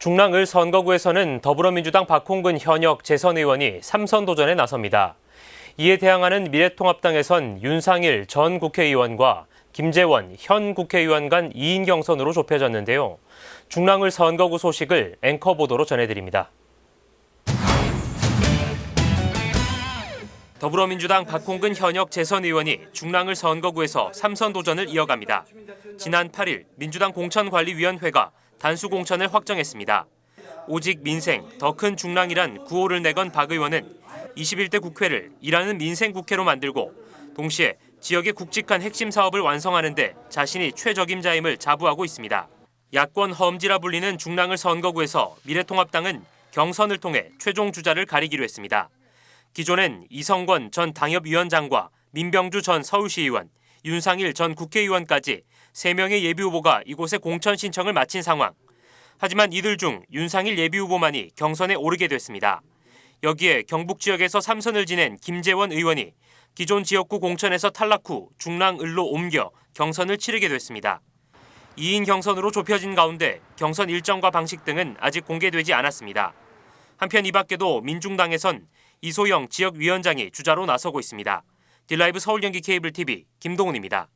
중랑을 선거구에서는 더불어민주당 박홍근 현역 재선 의원이 삼선 도전에 나섭니다. 이에 대항하는 미래통합당에선 윤상일 전 국회의원과 김재원 현 국회의원 간 2인 경선으로 좁혀졌는데요. 중랑을 선거구 소식을 앵커 보도로 전해드립니다. 더불어민주당 박홍근 현역 재선 의원이 중랑을 선거구에서 삼선 도전을 이어갑니다. 지난 8일 민주당 공천관리위원회가 단수 공천을 확정했습니다. 오직 민생, 더 큰 중랑이란 구호를 내건 박 의원은 21대 국회를 일하는 민생 국회로 만들고 동시에 지역의 굵직한 핵심 사업을 완성하는 데 자신이 최적임자임을 자부하고 있습니다. 야권 험지라 불리는 중랑을 선거구에서 미래통합당은 경선을 통해 최종 주자를 가리기로 했습니다. 기존엔 이성권 전 당협위원장과 민병주 전 서울시의원, 윤상일 전 국회의원까지 3명의 예비후보가 이곳에 공천 신청을 마친 상황. 하지만 이들 중 윤상일 예비후보만이 경선에 오르게 됐습니다. 여기에 경북 지역에서 삼선을 지낸 김재원 의원이 기존 지역구 공천에서 탈락 후 중랑을로 옮겨 경선을 치르게 됐습니다. 2인 경선으로 좁혀진 가운데 경선 일정과 방식 등은 아직 공개되지 않았습니다. 한편 이 밖에도 민중당에선 이소영 지역위원장이 주자로 나서고 있습니다. 딜라이브 서울 경기 케이블 TV 김동훈입니다.